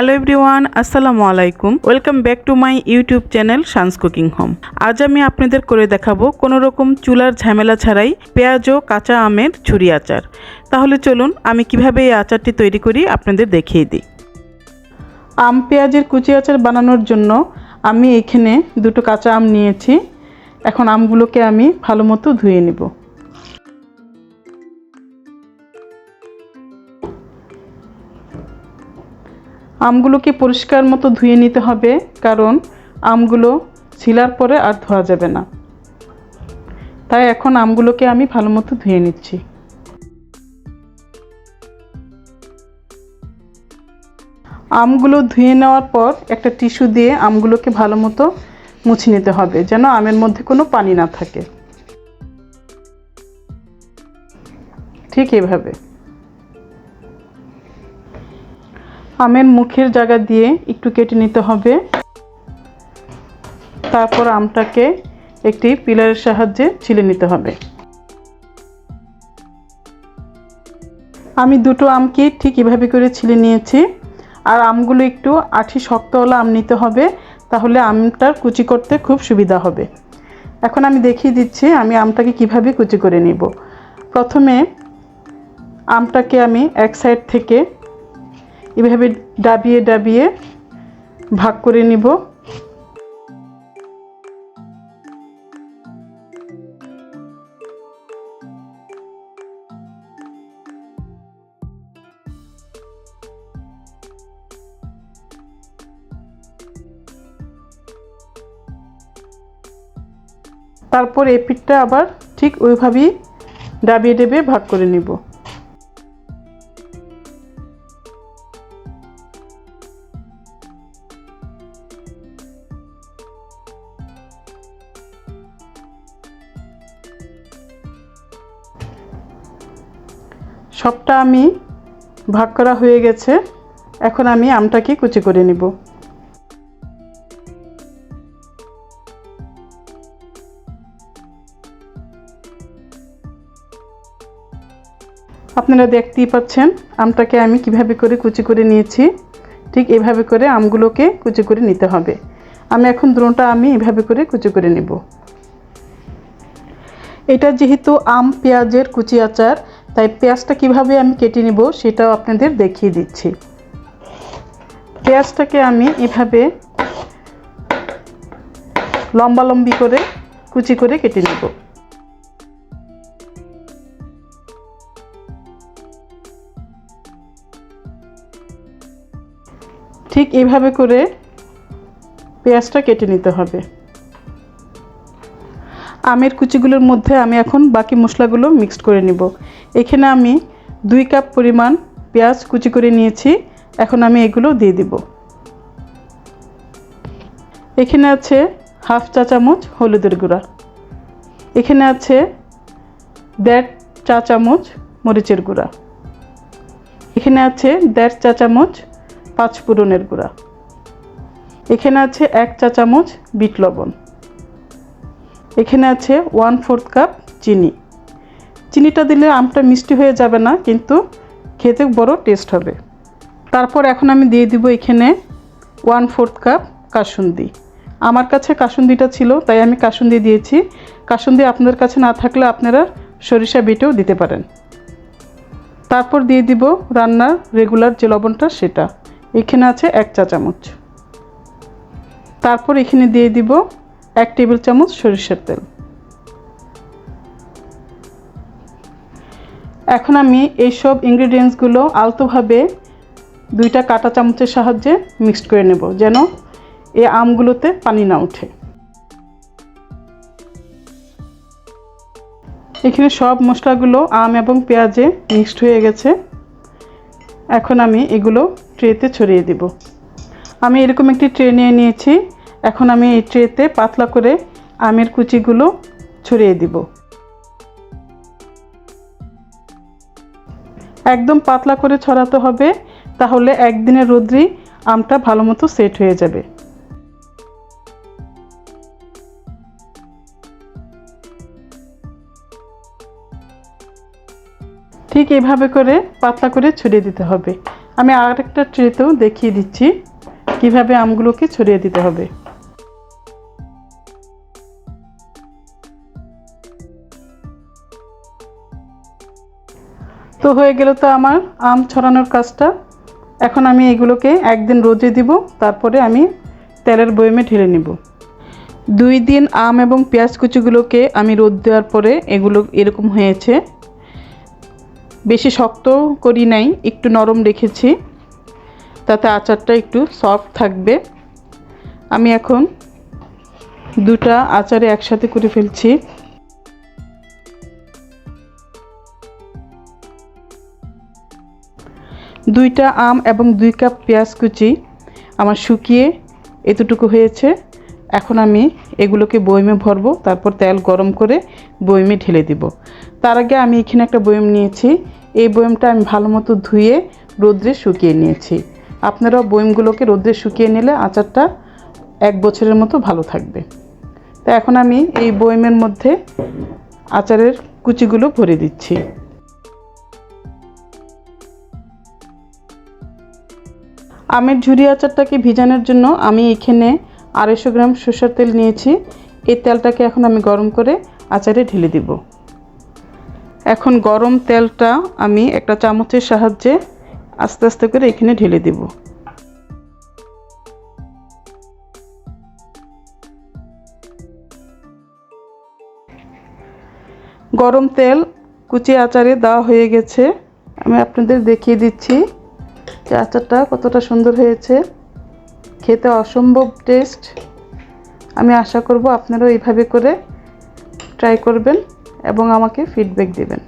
Hello everyone, আসসালামু আলাইকুম। Welcome back to my YouTube channel Shan's cooking home. আজ আমি আপনাদের করে দেখাবো কোনো রকম চুলার ঝামেলা ছাড়াই পেঁয়াজ ও কাঁচা আমের ছুরি আচার। তাহলে চলুন, আমি কীভাবে এই আচারটি তৈরি করি আপনাদের দেখিয়ে দিই। আম, পেঁয়াজের কুচি আচার বানানোর জন্য আমি এখানে দুটো কাঁচা আম নিয়েছি। এখন আমগুলোকে আমি ভালো মতো ধুয়ে নেব। আমগুলোকে পরিষ্কার মতো ধুয়ে নিতে হবে, কারণ আমগুলো ছিলার পরে আর ধোয়া যাবে না। তাই এখন আমগুলোকে আমি ভালো মতো ধুয়ে নিচ্ছি। আমগুলো ধুয়ে নেওয়ার পর একটা টিস্যু দিয়ে আমগুলোকে ভালো মতো মুছে নিতে হবে, যেন আমের মধ্যে কোনো পানি না থাকে। ঠিক এভাবে। আমের মুখের জায়গা দিয়ে একটু কেটে নিতে হবে। তারপর আমটাকে একটি পিলারের সাহায্যে ছিলে নিতে হবে। আমি দুটো আমকে ঠিক এভাবে করে ছিলে নিয়েছি। আর আমগুলো একটু আঠি শক্তওয়ালা আম নিতে হবে, তাহলে আমটার কুচি করতে খুব সুবিধা হবে। এখন আমি দেখিয়ে দিচ্ছি আমি আমটাকে কীভাবে কুচি করে নিব। প্রথমে আমটাকে আমি এক সাইড থেকে এভাবে ডাবিয়ে ডাবিয়ে ভাগ করে নিব। তারপর এই পিঠটা আবার ঠিক ওইভাবেই ডাবিয়ে ডাবিয়ে ভাগ করে নিব। সবটা আমি ভাগ করা হয়ে গেছে। এখন আমি আমটাকে কুচি করে নিব। আপনারা দেখতেই পাচ্ছেন আমটাকে আমি কীভাবে করে কুচি করে নিয়েছি। ঠিক এভাবে করে আমগুলোকে কুচি করে নিতে হবে। আমি এখন দ্রোণটা আমি এভাবে করে কুচি করে নেব। এটা যেহেতু আম, পেঁয়াজের কুচি আচার তাই পেঁয়াজটা কীভাবে আমি কেটে নেব সেটাও আপনাদের দেখিয়ে দিচ্ছি। পেঁয়াজটাকে আমি এভাবে লম্বা লম্বি করে কুচি করে কেটে নেব। ঠিক এভাবে করে পেঁয়াজটা কেটে নিতে হবে। আমের কুচিগুলোর মধ্যে আমি এখন বাকি মশলাগুলো মিক্সড করে নিব। এখানে আমি দুই কাপ পরিমাণ পেঁয়াজ কুচি করে নিয়েছি। এখন আমি এগুলো দিয়ে দিব। এখানে আছে হাফ চা চামচ হলুদের গুঁড়া। এখানে আছে দেড় চা চামচ মরিচের গুঁড়া। এখানে আছে দেড় চা চামচ পাঁচ ফোড়নের গুঁড়া। এখানে আছে এক চা চামচ বিট লবণ। এখানে আছে ওয়ান ফোর্থ কাপ চিনি। চিনিটা দিলে আমটা মিষ্টি হয়ে যাবে না, কিন্তু খেতে বড় টেস্ট হবে। তারপর এখন আমি দিয়ে দিব এখানে ওয়ান ফোর্থ কাপ কাসুন্দি। আমার কাছে কাসুন্দিটা ছিল, তাই আমি কাসুন্দি দিয়েছি। কাসুন্দি আপনাদের কাছে না থাকলে আপনারা সরিষা বেটেও দিতে পারেন। তারপর দিয়ে দিব রান্নার রেগুলার যে লবণটা সেটা। এখানে আছে এক চা চামচ। তারপর এখানে দিয়ে দিব এক টেবিল চামচ সরিষার তেল। এখন আমি এইসব ইনগ্রিডিয়েন্টসগুলো আলতোভাবে দুইটা কাটা চামচের সাহায্যে মিক্সড করে নেব, যেন এই আমগুলোতে পানি না ওঠে। এখানে সব মশলাগুলো আম এবং পেঁয়াজে মিক্সড হয়ে গেছে। এখন আমি এগুলো ট্রেতে ছড়িয়ে দিব। আমি এরকম একটি ট্রে নিয়ে নিয়েছি। এখন আমি এই ট্রেতে পাতলা করে আমের কুচিগুলো ছড়িয়ে দিব। একদম পাতলা করে ছড়াতে হবে, তাহলে একদিনের রোদ্রেই আমটা ভালো মতো সেট হয়ে যাবে। ঠিক এইভাবে করে পাতলা করে ছড়িয়ে দিতে হবে। আমি আরেকটা ট্রেতেও দেখিয়ে দিচ্ছি, কীভাবে আমগুলোকে ছড়িয়ে দিতে হবে। তো হয়ে গেল তো আমার আম ছড়ানোর কাজটা। এখন আমি এগুলোকে একদিন রোদে দিব, তারপরে আমি তেলের বয়মে ঢেলে নিব। দুই দিন আম এবং পেঁয়াজ কুচিগুলোকে আমি রোদ দেওয়ার পরে এগুলো এরকম হয়েছে। বেশি শক্ত করি নাই, একটু নরম রেখেছি। তাতে আচারটা একটু সফট থাকবে। আমি এখন দুটা আচারে একসাথে করে ফেলছি। দুইটা আম এবং দুই কাপ পেঁয়াজ কুচি আমার শুকিয়ে এতটুকু হয়েছে। এখন আমি এগুলোকে বয়মে ভরবো, তারপর তেল গরম করে বয়মে ঢেলে দিব। তার আগে আমি এখানে একটা বয়ম নিয়েছি। এই বয়মটা আমি ভালো মতো ধুয়ে রোদ্রে শুকিয়ে নিয়েছি। আপনারাও বয়মগুলোকে রোদ্রে শুকিয়ে নিলে আচারটা এক বছরের মতো ভালো থাকবে। তো এখন আমি এই বয়মের মধ্যে আচারের কুচিগুলো ভরে দিচ্ছি। আমের ঝুরি আচারটাকে ভিজানোর জন্য আমি এখানে আড়াইশো গ্রাম সরষের তেল নিয়েছি। এই তেলটাকে এখন আমি গরম করে আচারে ঢেলে দিব। এখন গরম তেলটা আমি একটা চামচের সাহায্যে আস্তে আস্তে করে এখানে ঢেলে দিব। গরম তেল কুচি আচারে দেওয়া হয়ে গেছে। আমি আপনাদের দেখিয়ে দিচ্ছি। আচারটা, কতটা সুন্দর হয়েছে। খেতে অসম্ভব টেস্ট আমি আশা করব আপনারাও এইভাবে করে ট্রাই করবেন এবং আমাকে ফিডব্যাক দেবেন।